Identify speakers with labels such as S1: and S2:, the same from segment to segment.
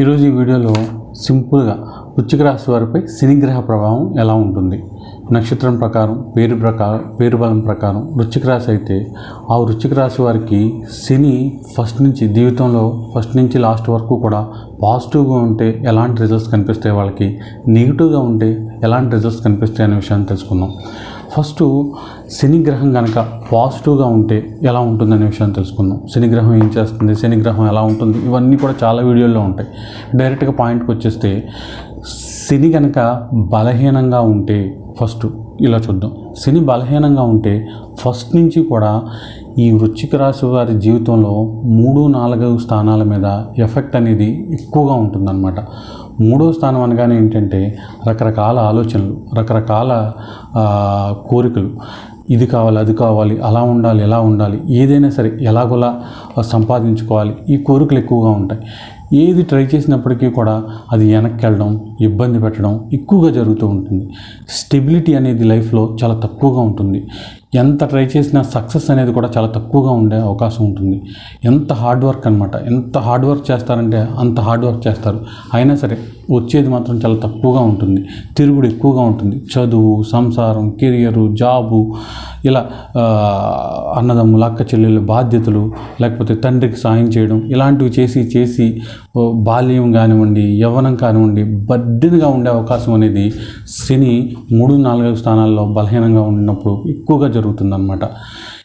S1: ఈరోజు ఈ వీడియోలో సింపుల్గా వృచ్చిక రాశి వారిపై శనిగ్రహ ప్రభావం ఎలా ఉంటుంది? నక్షత్రం ప్రకారం పేరు ప్రకారం పేరు బలం ప్రకారం వృచ్చిక రాశి అయితే ఆ వృచ్చిక రాశి వారికి శని ఫస్ట్ నుంచి జీవితంలో ఫస్ట్ నుంచి లాస్ట్ వరకు కూడా పాజిటివ్గా ఉంటే ఎలాంటి రిజల్ట్స్ కనిపిస్తాయి? వాళ్ళకి నెగిటివ్గా ఉంటే ఎలాంటి రిజల్ట్స్ కనిపిస్తాయి అనే విషయాన్ని తెలుసుకుందాం. ఫస్ట్ శనిగ్రహం కనుక పాజిటివ్గా ఉంటే ఎలా ఉంటుందనే విషయాన్ని తెలుసుకుందాం. శనిగ్రహం ఏం చేస్తుంది? శనిగ్రహం ఎలా ఉంటుంది? ఇవన్నీ కూడా చాలా వీడియోల్లో ఉంటాయి. డైరెక్ట్గా పాయింట్కి వచ్చేస్తే శని కనుక బలహీనంగా ఉంటే ఫస్ట్ ఇలా చూద్దాం. శని బలహీనంగా ఉంటే ఫస్ట్ నుంచి కూడా ఈ వృశ్చిక రాశి వారి జీవితంలో మూడు నాలుగు స్థానాల మీద ఎఫెక్ట్ అనేది ఎక్కువగా ఉంటుందన్నమాట. మూడో స్థానం అనగానే ఏంటంటే రకరకాల ఆలోచనలు రకరకాల కోరికలు. ఇది కావాలి అది కావాలి అలా ఉండాలి ఎలా ఉండాలి ఏదైనా సరే ఎలాగోలా సంపాదించుకోవాలి. ఈ కోరికలు ఎక్కువగా ఉంటాయి. ఏది ట్రై చేసినప్పటికీ కూడా అది వెనక్కి వెళ్ళడం ఇబ్బంది పెట్టడం ఎక్కువగా జరుగుతూ ఉంటుంది. స్టెబిలిటీ అనేది లైఫ్లో చాలా తక్కువగా ఉంటుంది. ఎంత ట్రై చేసినా సక్సెస్ అనేది కూడా చాలా తక్కువగా ఉండే అవకాశం ఉంటుంది. ఎంత హార్డ్ వర్క్ అనమాట ఎంత హార్డ్ వర్క్ చేస్తారంటే అంత హార్డ్ వర్క్ చేస్తారు. అయినా సరే వచ్చేది మాత్రం చాలా తక్కువగా ఉంటుంది. తిరుగుడు ఎక్కువగా ఉంటుంది. చదువు సంసారం కెరియరు జాబు ఇలా అన్నదమ్ములు అక్క చెల్లెళ్ళు బాధ్యతలు లేకపోతే తండ్రికి సాయం చేయడం ఇలాంటివి చేసి చేసి బాల్యం కానివ్వండి యవ్వనం కానివ్వండి బడ్డినగా ఉండే అవకాశం అనేది శని మూడు నాలుగైదు స్థానాల్లో బలహీనంగా ఉన్నప్పుడు ఎక్కువగా జరుగుతుందన్నమాట.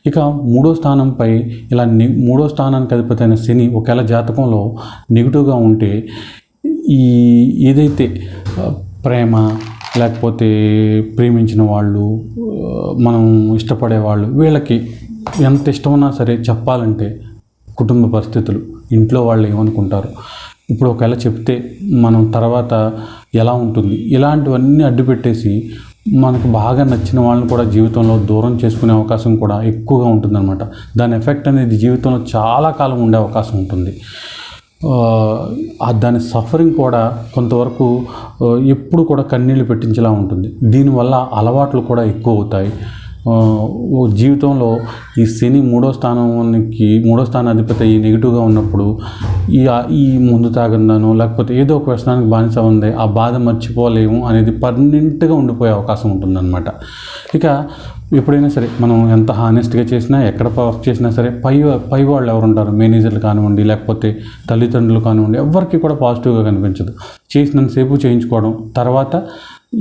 S1: ఇక మూడో స్థానంపై ఇలా ని మూడో స్థానానికి అధిపతైన అయిన శని ఒకవేళ జాతకంలో నెగిటివ్గా ఉంటే ఈ ఏదైతే ప్రేమ లేకపోతే ప్రేమించిన వాళ్ళు మనం ఇష్టపడే వాళ్ళు వీళ్ళకి ఎంత ఇష్టమన్నా సరే చెప్పాలంటే కుటుంబ పరిస్థితులు ఇంట్లో వాళ్ళు ఏమనుకుంటారు? ఇప్పుడు ఒకవేళ చెప్తే మనం తర్వాత ఎలా ఉంటుంది? ఇలాంటివన్నీ అడ్డుపెట్టేసి మనకు బాగా నచ్చిన వాళ్ళని కూడా జీవితంలో దూరం చేసుకునే అవకాశం కూడా ఎక్కువగా ఉంటుందన్నమాట. దాని ఎఫెక్ట్ అనేది జీవితంలో చాలా కాలం ఉండే అవకాశం ఉంటుంది. దాని సఫరింగ్ కూడా కొంతవరకు ఎప్పుడు కూడా కన్నీళ్ళు పెట్టించేలా ఉంటుంది. దీనివల్ల అలవాట్లు కూడా ఎక్కువ అవుతాయి. జీవితంలో ఈ శని మూడో స్థానానికి మూడో స్థానాధిపతి ఈ నెగిటివ్గా ఉన్నప్పుడు ఈ ఈ ముందు తాగందాను లేకపోతే ఏదో ఒక వ్యసనానికి బానిస ఉంది ఆ బాధ మర్చిపోలేము అనేది పర్మనెంట్గా ఉండిపోయే అవకాశం ఉంటుందన్నమాట. ఇక ఎప్పుడైనా సరే మనం ఎంత హానెస్ట్గా చేసినా ఎక్కడ వర్క్ చేసినా సరే పై పై వాళ్ళు ఎవరు ఉంటారు మేనేజర్లు కానివ్వండి లేకపోతే తల్లిదండ్రులు కానివ్వండి ఎవరికి కూడా పాజిటివ్గా కనిపించదు. చేసినంతసేపు చేయించుకోవడం తర్వాత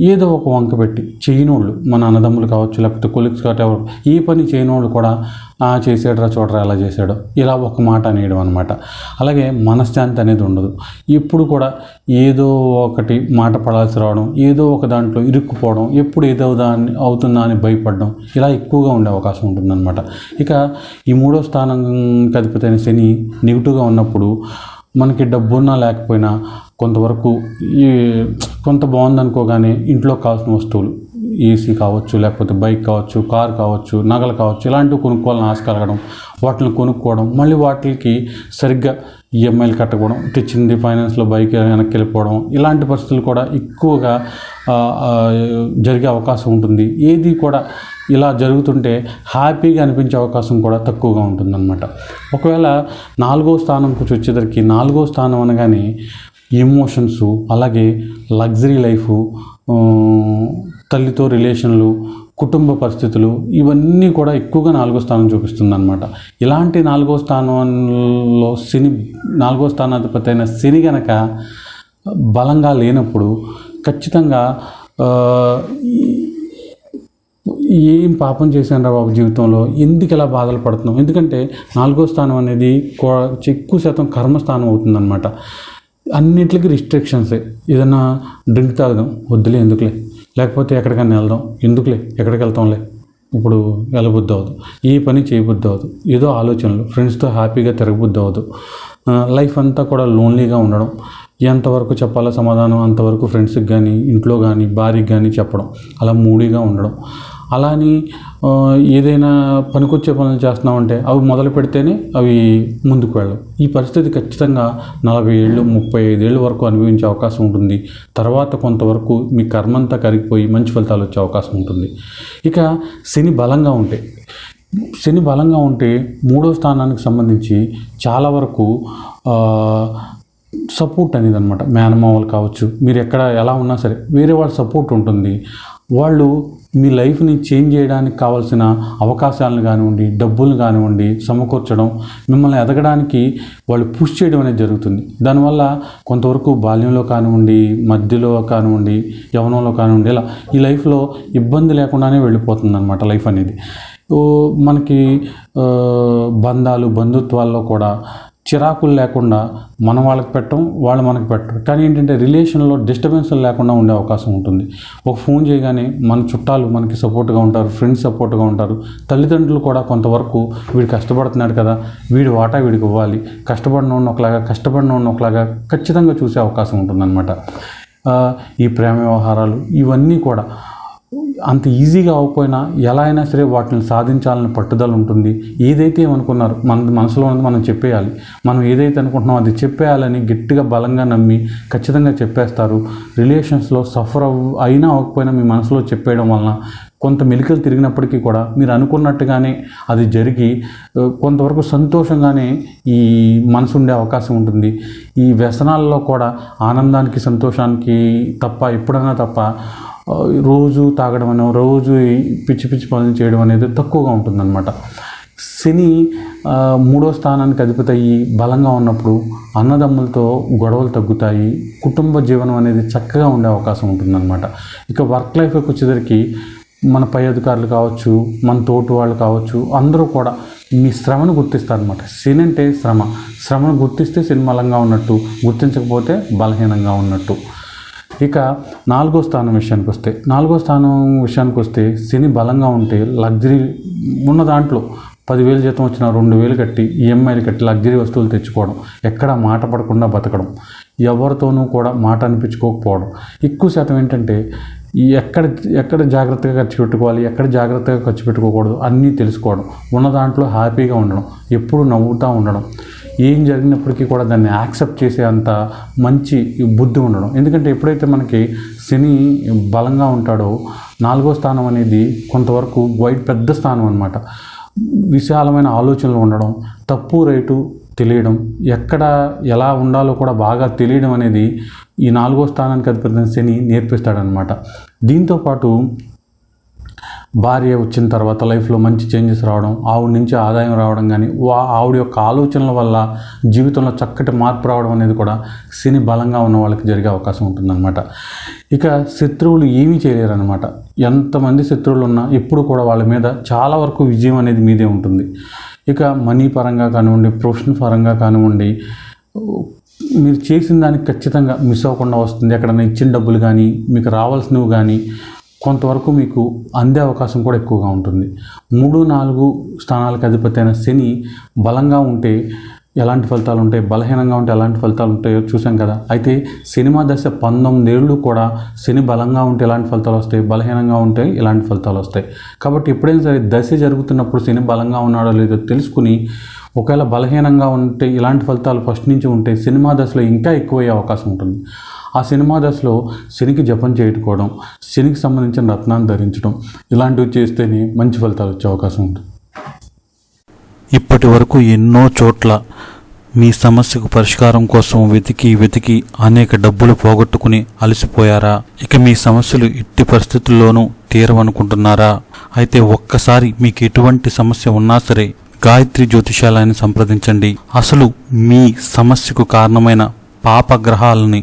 S1: ఏదో ఒక వంక పెట్టి చేయనోళ్ళు మన అన్నదమ్ములు కావచ్చు లేకపోతే కొలిక్స్ కావచ్చు ఈ పని చేయనోళ్ళు కూడా "ఆ, చేసాడురా చూడరా ఎలా చేశాడో. ఇలా ఒక మాట అనేయడం అనమాట అలాగే మనశ్శాంతి అనేది ఉండదు. ఎప్పుడు కూడా ఏదో ఒకటి మాట పడాల్సి రావడం ఏదో ఒక దాంట్లో ఇరుక్కుపోవడం ఎప్పుడు ఏదో దాన్ని అవుతుందా అని భయపడడం ఇలా ఎక్కువగా ఉండే అవకాశం ఉంటుందన్నమాట. ఇక ఈ మూడో స్థానం అధిపతి శని నెగిటివ్గా ఉన్నప్పుడు మనకి డబ్బున్నా లేకపోయినా కొంతవరకు ఈ కొంత బాగుందనుకోగానే ఇంట్లో కావాల్సిన వస్తువులు ఏసీ కావచ్చు లేకపోతే బైక్ కావచ్చు కార్ కావచ్చు నగలు కావచ్చు ఇలాంటివి కొనుక్కోవాలని ఆశ కలగడం వాటిని కొనుక్కోవడం మళ్ళీ వాటికి సరిగ్గా ఈఎంఐలు కట్టకపోవడం తెచ్చింది ఫైనాన్స్లో బైక్ వెనక్కి వెళ్ళిపోవడం ఇలాంటి పరిస్థితులు కూడా ఎక్కువగా జరిగే అవకాశం ఉంటుంది. ఏది కూడా ఇలా జరుగుతుంటే హ్యాపీగా అనిపించే అవకాశం కూడా తక్కువగా ఉంటుందన్నమాట. ఒకవేళ నాలుగో స్థానంకి వచ్చేసరికి నాలుగో స్థానం అనగానే ఎమోషన్స్ అలాగే లగ్జరీ లైఫ్ తల్లితో రిలేషన్లు కుటుంబ పరిస్థితులు ఇవన్నీ కూడా ఎక్కువగా నాలుగో స్థానం చూపిస్తుంది అనమాట ఇలాంటి నాలుగో స్థానంలో శని నాలుగో స్థానాధిపతి అయిన శని గనక బలంగా లేనప్పుడు ఖచ్చితంగా ఏం పాపం చేశాను రా బాబు జీవితంలో? ఎందుకు ఇలా బాధలు పడుతున్నాం ఎందుకంటే నాలుగో స్థానం అనేది కో- ఎక్కువ శాతం కర్మస్థానం అవుతుందన్నమాట. అన్నిటికీ రిస్ట్రిక్షన్సే ఏదన్నా డ్రింక్ తాగుదాం వద్దులే ఎందుకులే? లేకపోతే ఎక్కడికైనా వెళ్దాం ఎందుకులే? ఎక్కడికి వెళ్తాంలే? ఇప్పుడు వెళ్ళబుద్ధి అవ్వదు ఈ పని చేయబుద్ధి అవ్వదు ఏదో ఆలోచనలు ఫ్రెండ్స్తో హ్యాపీగా తిరగబుద్ధి అవ్వదు లైఫ్ అంతా కూడా లోన్లీగా ఉండడం ఎంతవరకు చెప్పాలో సమాధానం అంతవరకు ఫ్రెండ్స్కి కానీ ఇంట్లో కానీ భార్యకి కానీ చెప్పడం అలా మూడీగా ఉండడం. అలా అని ఏదైనా పనికొచ్చే పనులు చేస్తున్నామంటే అవి మొదలు పెడితేనే అవి ముందుకు వెళ్ళవు. ఈ పరిస్థితి ఖచ్చితంగా నలభై ఏళ్ళు ముప్పై ఐదేళ్ళ వరకు అనుభవించే అవకాశం ఉంటుంది. తర్వాత కొంతవరకు మీ కర్మంతా కరిగిపోయి మంచి ఫలితాలు వచ్చే అవకాశం ఉంటుంది. ఇక శని బలంగా ఉంటే శని బలంగా ఉంటే మూడో స్థానానికి సంబంధించి చాలా వరకు సపోర్ట్ అనేది అనమాట మేనమామలు కావచ్చు మీరు ఎక్కడ ఎలా ఉన్నా సరే వేరే వాళ్ళ సపోర్ట్ ఉంటుంది. వాళ్ళు మీ లైఫ్ని చేంజ్ చేయడానికి కావాల్సిన అవకాశాలను కానివ్వండి డబ్బులు కానివ్వండి సమకూర్చడం మిమ్మల్ని ఎదగడానికి వాళ్ళు పుష్ చేయడం అనేది జరుగుతుంది. దానివల్ల కొంతవరకు బాల్యంలో కానివ్వండి మధ్యలో కానివ్వండి యవనంలో కానివ్వండి ఇలా ఈ లైఫ్లో ఇబ్బంది లేకుండానే వెళ్ళిపోతుంది అనమాట లైఫ్ అనేది. మనకి బంధాలు బంధుత్వాల్లో కూడా చిరాకులు లేకుండా మనం వాళ్ళకి పెట్టడం వాళ్ళు మనకి పెట్టరు. కానీ ఏంటంటే రిలేషన్లో డిస్టర్బెన్స్ లేకుండా ఉండే అవకాశం ఉంటుంది. ఒక ఫోన్ చేయగానే మన చుట్టాలు మనకి సపోర్ట్గా ఉంటారు ఫ్రెండ్స్ సపోర్ట్గా ఉంటారు. తల్లిదండ్రులు కూడా కొంతవరకు వీడు కష్టపడుతున్నాడు కదా వీడి వాటా వీడికి ఇవ్వాలి. కష్టపడిన ఒకలాగా కష్టపడిన ఒకలాగా ఖచ్చితంగా చూసే అవకాశం ఉంటుందన్నమాట. ఈ ప్రేమ వ్యవహారాలు ఇవన్నీ కూడా అంత ఈజీగా అవ్వకపోయినా ఎలా అయినా సరే వాటిని సాధించాలని పట్టుదల ఉంటుంది. ఏదైతే అనుకున్నారు మన మనసులో ఉన్నది మనం చెప్పేయాలి. మనం ఏదైతే అనుకుంటున్నామో అది చెప్పేయాలని గట్టిగా బలంగా నమ్మి ఖచ్చితంగా చెప్పేస్తారు. రిలేషన్స్లో సఫర్ అవ్ అయినా అవ్వకపోయినా మీ మనసులో చెప్పేయడం వలన కొంత మెలికలు తిరిగినప్పటికీ కూడా మీరు అనుకున్నట్టుగానే అది జరిగి కొంతవరకు సంతోషంగానే ఈ మనసు ఉండే అవకాశం ఉంటుంది. ఈ వ్యసనాల్లో కూడా ఆనందానికి సంతోషానికి తప్ప ఎప్పుడైనా తప్ప రోజు తాగడం అనే రోజు పిచ్చి పిచ్చి పనులు చేయడం అనేది తక్కువగా ఉంటుందన్నమాట. శని మూడో స్థానానికి అధిపతి అయ్యి బలంగా ఉన్నప్పుడు అన్నదమ్ములతో గొడవలు తగ్గుతాయి కుటుంబ జీవనం అనేది చక్కగా ఉండే అవకాశం ఉంటుందన్నమాట. ఇక వర్క్ లైఫ్కి వచ్చేసరికి మన పై అధికారులు కావచ్చు మన తోటి వాళ్ళు కావచ్చు అందరూ కూడా మీ శ్రమను గుర్తిస్తారనమాట శని అంటే శ్రమ. శ్రమను గుర్తిస్తే శని బలంగా ఉన్నట్టు గుర్తించకపోతే బలహీనంగా ఉన్నట్టు. ఇక నాలుగో స్థానం విషయానికి వస్తే నాలుగో స్థానం విషయానికి వస్తే శని బలంగా ఉంటే లగ్జరీ ఉన్న దాంట్లో పదివేలు జీతం వచ్చిన రెండు వేలు కట్టి ఈఎంఐలు కట్టి లగ్జరీ వస్తువులు తెచ్చుకోవడం ఎక్కడ మాట పడకుండా బతకడం ఎవరితోనూ కూడా మాట అనిపించుకోకపోవడం. ఎక్కువ శాతం ఏంటంటే ఈ ఎక్కడ ఎక్కడ జాగ్రత్తగా ఖర్చు పెట్టుకోవాలి ఎక్కడ జాగ్రత్తగా ఖర్చు పెట్టుకోకూడదు అన్నీ తెలుసుకోవడం ఉన్న దాంట్లో హ్యాపీగా ఉండడం ఎప్పుడు నవ్వుతూ ఉండడం. ఏం జరిగినప్పటికీ కూడా దాన్ని యాక్సెప్ట్ చేసే అంత మంచి బుద్ధి ఉండడం. ఎందుకంటే ఎప్పుడైతే మనకి శని బలంగా ఉంటాడో నాలుగో స్థానం అనేది కొంతవరకు వైట్ పెద్ద స్థానం అనమాట విశాలమైన ఆలోచనలు ఉండడం తప్పు రైటు తెలియడం ఎక్కడ ఎలా ఉండాలో కూడా బాగా తెలియడం అనేది ఈ నాలుగో స్థానానికి అధిపతి శని నేర్పిస్తాడనమాట దీంతోపాటు భార్య వచ్చిన తర్వాత లైఫ్లో మంచి చేంజెస్ రావడం ఆవిడ నుంచి ఆదాయం రావడం కానీ వా ఆవిడ యొక్క ఆలోచనల వల్ల జీవితంలో చక్కటి మార్పు రావడం అనేది కూడా శని బలంగా ఉన్న వాళ్ళకి జరిగే అవకాశం ఉంటుందన్నమాట. ఇక శత్రువులు ఏమీ చేయలేరన్నమాట. ఎంతమంది శత్రువులు ఉన్నా ఎప్పుడు కూడా వాళ్ళ మీద చాలా వరకు విజయం అనేది మీదే ఉంటుంది. ఇక మనీ పరంగా కానివ్వండి ప్రొఫెషన్ పరంగా కానివ్వండి మీరు చేసిన దానికి ఖచ్చితంగా మిస్ అవ్వకుండా వస్తుంది. ఎక్కడైనా ఇచ్చిన డబ్బులు కానీ మీకు రావాల్సినవి కానీ కొంతవరకు మీకు అందే అవకాశం కూడా ఎక్కువగా ఉంటుంది. మూడు నాలుగు స్థానాలకు అధిపతి అయిన శని బలంగా ఉంటే ఎలాంటి ఫలితాలు ఉంటాయి? బలహీనంగా ఉంటే ఎలాంటి ఫలితాలు ఉంటాయో చూసాం కదా. అయితే సినిమా దశ పంతొమ్మిదేళ్ళు కూడా శని బలంగా ఉంటే ఎలాంటి ఫలితాలు వస్తాయి? బలహీనంగా ఉంటే ఎలాంటి ఫలితాలు వస్తాయి? కాబట్టి ఎప్పుడైనా సరే దశ జరుగుతున్నప్పుడు శని బలంగా ఉన్నాడో లేదో తెలుసుకుని ఒకవేళ బలహీనంగా ఉంటే ఇలాంటి ఫలితాలు ఫస్ట్ నుంచి ఉంటే సినిమా దశలో ఇంకా ఎక్కువయ్యే అవకాశం ఉంటుంది. ఆ సినిమా దశలో శనికి జపం చేయించుకోవడం శనికి సంబంధించిన రత్నాన్ని ధరించడం ఇలాంటివి చేస్తేనే మంచి ఫలితాలు వచ్చే అవకాశం ఉంటుంది.
S2: ఇప్పటి వరకు ఎన్నో చోట్ల మీ సమస్యకు పరిష్కారం కోసం వెతికి వెతికి అనేక డబ్బులు పోగొట్టుకుని అలసిపోయారా? ఇక మీ సమస్యలు ఎట్టి పరిస్థితుల్లోనూ తీరవనుకుంటున్నారా? అయితే ఒక్కసారి మీకు ఎటువంటి సమస్య ఉన్నా సరే గాయత్రి జ్యోతిషాలయాన్ని సంప్రదించండి. అసలు మీ సమస్యకు కారణమైన పాపగ్రహాలని